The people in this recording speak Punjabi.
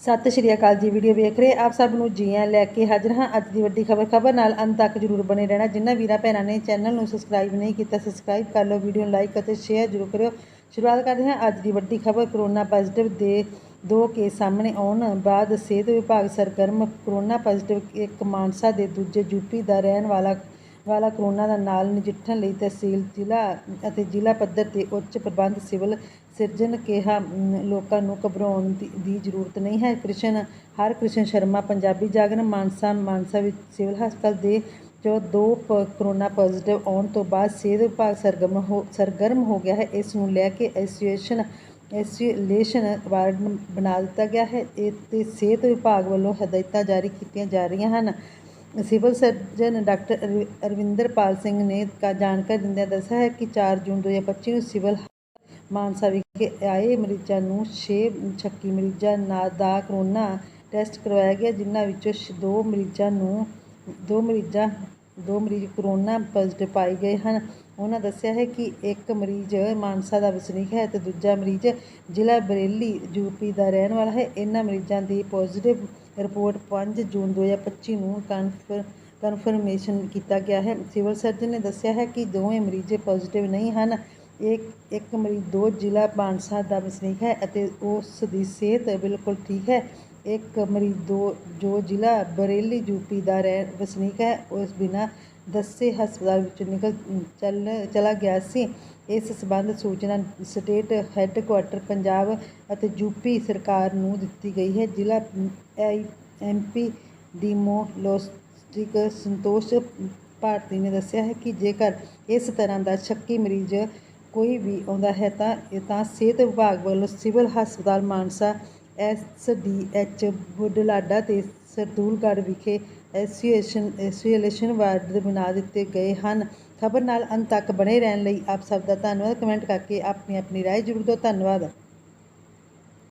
ਸਤਿ ਸ਼੍ਰੀ ਅਕਾਲ ਜੀ, ਵੀਡੀਓ ਵੇਖ ਰਹੇ ਆਪ ਸਭ ਨੂੰ ਜੀਆਂ ਲੈ ਕੇ ਹਾਜ਼ਰ ਹਾਂ ਅੱਜ ਦੀ ਵੱਡੀ ਖਬਰ। ਖਬਰ ਨਾਲ ਅੰਤ ਤੱਕ ਜਰੂਰ ਬਣੇ ਰਹਿਣਾ। ਜਿਨ੍ਹਾਂ ਵੀਰਾਂ ਭੈਣਾਂ ਨੇ ਚੈਨਲ ਨੂੰ ਸਬਸਕ੍ਰਾਈਬ ਨਹੀਂ ਕੀਤਾ, ਸਬਸਕ੍ਰਾਈਬ ਕਰ ਲਓ, ਵੀਡੀਓ ਨੂੰ ਲਾਈਕ ਅਤੇ ਸ਼ੇਅਰ ਜਰੂਰ ਕਰਿਓ। ਸ਼ੁਰੂਆਤ ਕਰਦੇ ਹਾਂ ਅੱਜ ਦੀ ਵੱਡੀ ਖਬਰ। ਕਰੋਨਾ ਪੋਜ਼ਿਟਿਵ ਦੇ ਦੋ ਕੇਸ ਸਾਹਮਣੇ ਆਉਣ ਬਾਅਦ ਸਿਹਤ ਵਿਭਾਗ ਸਰਗਰਮ। ਕਰੋਨਾ ਪੋਜ਼ਿਟਿਵ ਇੱਕ ਮਾਨਸਾ ਦੇ ਦੂਜੇ ਯੂਪੀ ਦਾ ਰਹਿਣ ਵਾਲਾ ਵਾਲਾ ਕਰੋਨਾ ਦਾ ਨਾਲ ਨਜਿੱਠਣ ਲਈ ਤਹਿਸੀਲ, ਜ਼ਿਲ੍ਹਾ ਅਤੇ ਜ਼ਿਲ੍ਹਾ ਪੱਧਰ ਤੇ ਉੱਚ ਪ੍ਰਬੰਧ ਸਿਵਲ ਸਿਰਜਣ ਕਿਹਾ ਲੋਕਾਂ ਨੂੰ ਘਬਰਾਉਣ ਦੀ ਜ਼ਰੂਰਤ ਨਹੀਂ ਹੈ। ਕ੍ਰਿਸ਼ਨ, ਹਰ ਕ੍ਰਿਸ਼ਨ ਸ਼ਰਮਾ, ਪੰਜਾਬੀ ਜਾਗਰਣ ਮਾਨਸਾ ਮਾਨਸਾ ਵਿੱਚ ਸਿਵਲ ਹਸਪਤਾਲ ਦੇ ਜੋ ਦੋ ਪ- ਕਰੋਨਾ ਪੋਜ਼ਿਟਿਵ ਆਉਣ ਤੋਂ ਬਾਅਦ ਸਿਹਤ ਵਿਭਾਗ ਸਰਗਰਮ ਹੋ ਸਰਗਰਮ ਹੋ ਗਿਆ ਹੈ, ਇਸ ਨੂੰ ਲੈ ਕੇ ਐਸੋਸੀਏਸ਼ਨ ਐਸੋਸੀਏਸ਼ਨ ਵਾਰਡ ਬਣਾ ਦਿੱਤਾ ਗਿਆ ਹੈ। ਇਹ ਤੇ ਸਿਹਤ ਵਿਭਾਗ ਵੱਲੋਂ ਹਦਾਇਤਾਂ ਜਾਰੀ ਕੀਤੀਆਂ ਜਾ ਰਹੀਆਂ ਹਨ। ਸਿਵਲ ਸਰਜਨ ਡਾਕਟਰ ਅਰਵਿ- ਅਰਵਿੰਦਰਪਾਲ ਸਿੰਘ ਨੇ ਕਾ, ਜਾਣਕਾਰੀ ਦਿੰਦਿਆਂ ਦੱਸਿਆ ਹੈ ਕਿ 4 ਜੂਨ 2025 ਨੂੰ ਸਿਵਲ ਮਾਨਸਾ ਵਿਖੇ ਆਏ ਮਰੀਜ਼ਾਂ ਨੂੰ 6 ਸ਼ੱਕੀ ਮਰੀਜ਼ਾਂ ਨਾ ਦਾ ਕਰੋਨਾ ਟੈਸਟ ਕਰਵਾਇਆ ਗਿਆ, ਜਿਨ੍ਹਾਂ ਵਿੱਚੋਂ ਛ- ਦੋ ਮਰੀਜ਼ਾਂ ਨੂੰ, ਦੋ ਮਰੀਜ਼ਾਂ, ਦੋ ਮਰੀਜ਼ ਕਰੋਨਾ ਪੋਜ਼ਿਟਿਵ ਪਾਏ ਗਏ ਹਨ। ਉਹਨਾਂ ਦੱਸਿਆ ਹੈ ਕਿ ਇੱਕ ਮਰੀਜ਼ ਮਾਨਸਾ ਦਾ ਵਸਨੀਕ ਹੈ ਤੇ ਦੂਜਾ ਮਰੀਜ਼ ਜ਼ਿਲ੍ਹਾ ਬਰੇਲੀ ਯੂਪੀ ਦਾ ਰਹਿਣ ਵਾਲਾ ਹੈ। ਇਹਨਾਂ ਮਰੀਜ਼ਾਂ ਦੀ ਪੋਜ਼ਿਟਿਵ ਰਿਪੋਰਟ 5 ਜੂਨ 2025 ਨੂੰ ਕਨਫਰ ਕਨਫਰਮੇਸ਼ਨ ਕੀਤਾ ਗਿਆ ਹੈ। ਸਿਵਲ ਸਰਜਨ ਨੇ ਦੱਸਿਆ ਹੈ ਕਿ ਦੋਵੇਂ ਮਰੀਜ਼ ਪੋਜ਼ਿਟਿਵ ਨਹੀਂ ਹਨ। ਇੱਕ ਇੱਕ ਮਰੀਜ਼ ਦੋ ਜ਼ਿਲ੍ਹਾ ਮਾਨਸਾ ਦਾ ਵਸਨੀਕ ਹੈ ਅਤੇ ਉਸ ਦੀ ਸਿਹਤ ਬਿਲਕੁਲ ਠੀਕ ਹੈ। ਇੱਕ ਮਰੀਜ਼ ਦੋ ਜੋ ਜ਼ਿਲ੍ਹਾ ਬਰੇਲੀ ਯੂਪੀ ਦਾ ਰਹਿ ਵਸਨੀਕ ਹੈ, ਉਸ ਬਿਨਾ ਦੱਸੇ ਹਸਪਤਾਲ ਵਿੱਚੋਂ ਨਿਕਲ, ਚੱਲ, ਚਲਾ ਗਿਆ ਸੀ। ਇਸ ਸਬੰਧ ਸੂਚਨਾ ਸਟੇਟ ਹੈੱਡਕੁਆਟਰ ਪੰਜਾਬ ਅਤੇ ਯੂਪੀ ਸਰਕਾਰ ਨੂੰ ਦਿੱਤੀ ਗਈ ਹੈ। ਜ਼ਿਲ੍ਹਾ ਐਮਪੀ ਡੀਮੋਲੋਸਟਿਕ ਸੰਤੋਸ਼ ਭਾਰਤੀ ਨੇ ਦੱਸਿਆ ਹੈ ਕਿ ਜੇਕਰ ਇਸ ਤਰ੍ਹਾਂ ਦਾ ਸ਼ੱਕੀ ਮਰੀਜ਼ ਕੋਈ ਵੀ ਆਉਂਦਾ ਹੈ ਤਾਂ ਇਹ ਤਾਂ ਸਿਹਤ ਵਿਭਾਗ ਵੱਲੋਂ ਸਿਵਲ ਹਸਪਤਾਲ ਮਾਨਸਾ ਐਸਡੀਐਚ ਬੁੱਢਲਾਡਾ ਤੇ ਸਰਦੂਲਗੜ੍ਹ ਵਿਖੇ ਐਸੋਸੀਏਸ਼ਨ ਐਸੋਸੀਏਸ਼ਨ ਵਾਰਡ ਬਣਾ ਦਿੱਤੇ ਗਏ ਹਨ। ਖਬਰ ਨਾਲ ਅੰਤ ਤੱਕ ਬਣੇ ਰਹਿਣ ਲਈ ਆਪ ਸਭ ਦਾ ਧੰਨਵਾਦ। ਕਮੈਂਟ ਕਰਕੇ ਆਪਣੀ ਆਪਣੀ ਰਾਏ ਜ਼ਰੂਰ ਦਿਓ। ਧੰਨਵਾਦ।